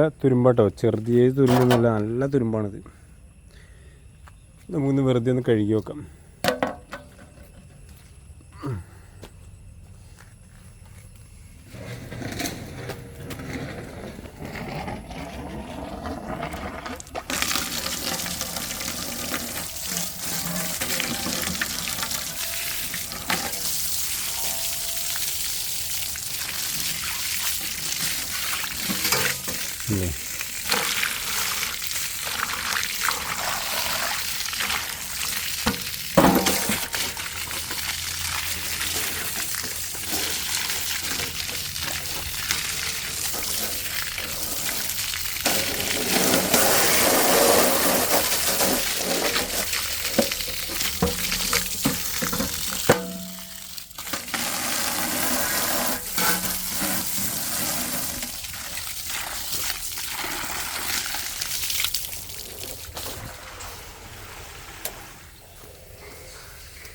നല്ല തുരുമ്പാട്ടോ ചെറുതിയേ തുരുമ്പൊന്നുമില്ല നല്ല തുരുമ്പാണിത്. നമുക്കൊന്ന് വെറുതെ ഒന്ന് കഴുകി വെക്കാം ഇല്ലേ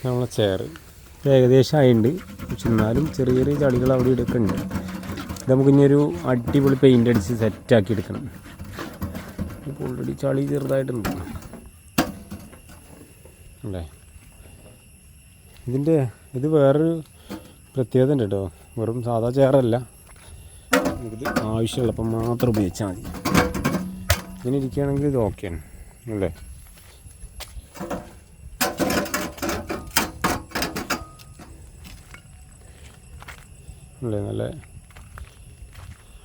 നമ്മളെ ചെയർ ഏകദേശം ആയിണ്ട്. പക്ഷെ എന്നാലും ചെറിയ ചെറിയ ചളികൾ അവിടെ എടുക്കുന്നുണ്ട് ഇത് നമുക്ക് ഇനി ഒരു അടിപൊളി പെയിന്റ് അടിച്ച് സെറ്റാക്കി എടുക്കണം. ഇപ്പോൾ ഓൾറെഡി ചളി ചെറുതായിട്ടുണ്ട് അല്ലേ? ഇതിന്റെ ഇത് വേറൊരു പ്രത്യേകത ഉണ്ട് കേട്ടോ. വെറും സാധാ ചെയറല്ല നമുക്കിത് ആവശ്യമുള്ളപ്പം മാത്രം ഉപയോഗിച്ചാൽ മതി. ഇങ്ങനെ ഇരിക്കുകയാണെങ്കിൽ ഇത് ഓക്കെയാണ് അല്ലേ? അല്ലേ? നല്ല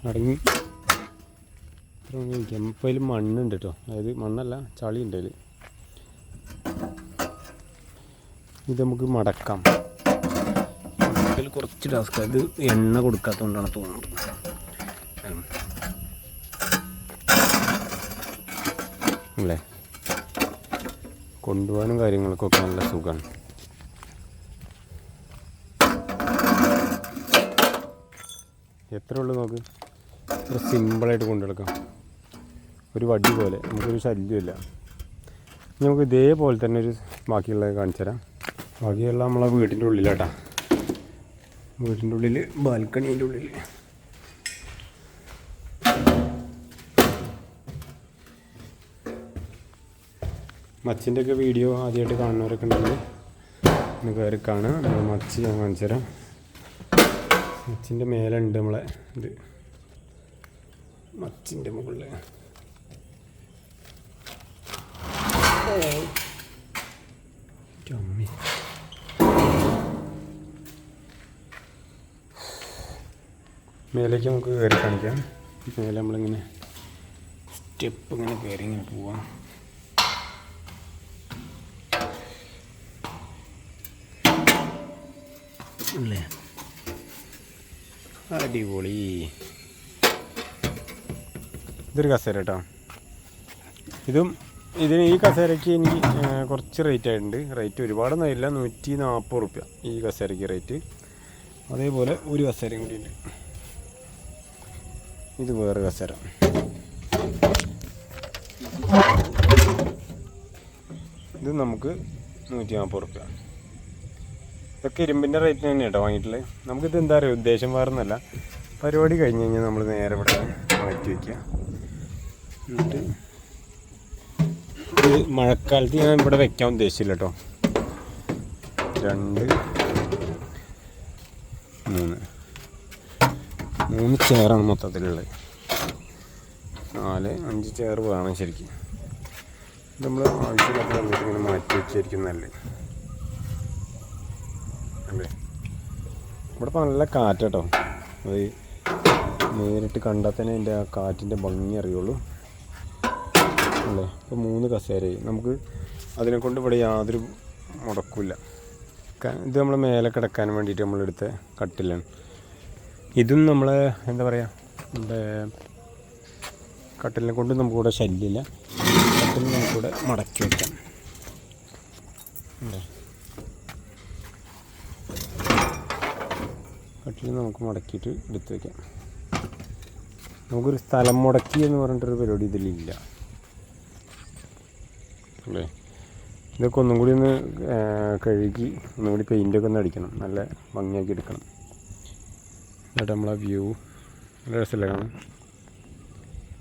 അടങ്ങി. അതിൽ മണ്ണുണ്ട് കേട്ടോ അതായത് മണ്ണല്ല ചളി ഉണ്ട് അതിൽ ഇത് നമുക്ക് മടക്കാം. ഇതിൽ കുറച്ച് ടാസ്ക്. അത് എണ്ണ കൊടുക്കാത്തതുകൊണ്ടാണ് തോന്നുന്നത്. അല്ലേ? കൊണ്ടുപോകാനും കാര്യങ്ങൾക്കൊക്കെ നല്ല സുഖമാണ് എത്ര ഉള്ളു നമുക്ക് ഒരു സിമ്പിളായിട്ട് കൊണ്ടു നടക്കാം ഒരു വടി പോലെ. നമുക്കൊരു ശല്യമില്ല. നമുക്ക് ഇതേപോലെ തന്നെ ഒരു ബാക്കിയുള്ളത് കാണിച്ചു തരാം. ബാക്കിയുള്ള നമ്മളെ വീടിന്റെ ഉള്ളിലാട്ടാ. വീടിന്റെ ഉള്ളിൽ ബാൽക്കണീന്റെ ഉള്ളിൽ മച്ചിന്റെ ഒക്കെ വീഡിയോ ആദ്യമായിട്ട് കാണുന്നവരൊക്കെ ഉണ്ടെങ്കിൽ ഒന്ന് കയറി കാണുക. നമ്മൾ മച്ചി ഞാൻ കാണിച്ചു തരാം. മച്ചിന്റെ മേലെ ഉണ്ട് നമ്മളെ. ഇത് മച്ചിന്റെ മുകളിൽ മേലേക്ക് നമുക്ക് കയറി കാണിക്കാം. മേലെ നമ്മളിങ്ങനെ സ്റ്റെപ്പ് ഇങ്ങനെ കയറി ഇങ്ങനെ പോവാം. അല്ലേ? അടിപൊളി. ഇതൊരു കസേര കേട്ടോ ഇതും ഇതിന് ഈ കസേരയ്ക്ക് എനിക്ക് കുറച്ച് റേറ്റ് ആയിട്ടുണ്ട്. റേറ്റ് ഒരുപാടൊന്നും ആയില്ല. നൂറ്റി നാൽപ്പത് റുപ്യ ഈ കസേരയ്ക്ക് റേറ്റ് അതേപോലെ ഒരു കസേരയും കൂടി ഉണ്ട്. ഇത് വേറെ കസേര. ഇത് നമുക്ക് നൂറ്റി നാൽപ്പത് റുപ്യ. ഇതൊക്കെ ഇരുമ്പിന്റെ റേറ്റ് തന്നെ കേട്ടോ വാങ്ങിയിട്ടുള്ളത് നമുക്കിത് എന്താ പറയുക ഉദ്ദേശം വേറൊന്നല്ല പരിപാടി കഴിഞ്ഞ് കഴിഞ്ഞാൽ നമ്മൾ നേരെ ഇവിടെ മാറ്റി വയ്ക്കുക എന്നിട്ട് ഇത് മഴക്കാലത്ത് ഞാൻ ഇവിടെ വെക്കാൻ ഉദ്ദേശിച്ചില്ല കേട്ടോ രണ്ട് മൂന്ന്. മൂന്ന് ചെയറാണ് മൊത്തത്തിലുള്ളത്. നാല് അഞ്ച് ചെയർ വേണം ശരിക്കും. നമ്മൾ ആവശ്യമില്ലാത്ത സമയത്ത് ഇങ്ങനെ മാറ്റി വെച്ചായിരിക്കും നല്ലത് അല്ലേ ഇവിടെ ഇപ്പോൾ നല്ല കാറ്റാട്ടോ. അത് നേരിട്ട് കണ്ടാൽ തന്നെ എന്റെ ആ കാറ്റിന്റെ ഭംഗി അറിയുള്ളൂ. അല്ലേ? ഇപ്പോൾ മൂന്ന് കസേരയായി. നമുക്ക് അതിനെ കൊണ്ട് ഇവിടെ യാതൊരു മുടക്കില്ല. ഇത് നമ്മൾ മേലെ കിടക്കാൻ വേണ്ടിയിട്ട് നമ്മളെടുത്ത കട്ടിലാണ് ഇതും നമ്മളെ എന്താ പറയുക നമ്മുടെ കട്ടിലിനെ കൊണ്ട് നമുക്കിവിടെ ശല്യമില്ല. കട്ടിലിനെ നമുക്കിവിടെ മടക്കി വയ്ക്കാം അല്ലേ? കട്ടിൽ നമുക്ക് മുടക്കിയിട്ട് എടുത്ത് വയ്ക്കാം നമുക്കൊരു സ്ഥലം മുടക്കി എന്ന് പറഞ്ഞിട്ടൊരു പരിപാടി ഇതിലില്ല. അല്ലേ? ഇതൊക്കെ ഒന്നും കൂടി ഒന്ന് കഴുകി ഒന്നും കൂടി പെയിന്റൊക്കെ ഒന്ന് അടിക്കണം. നല്ല ഭംഗിയാക്കി എടുക്കണം. എന്നിട്ട് നമ്മളെ വ്യൂ നല്ല രസമല്ലേ കാണാൻ?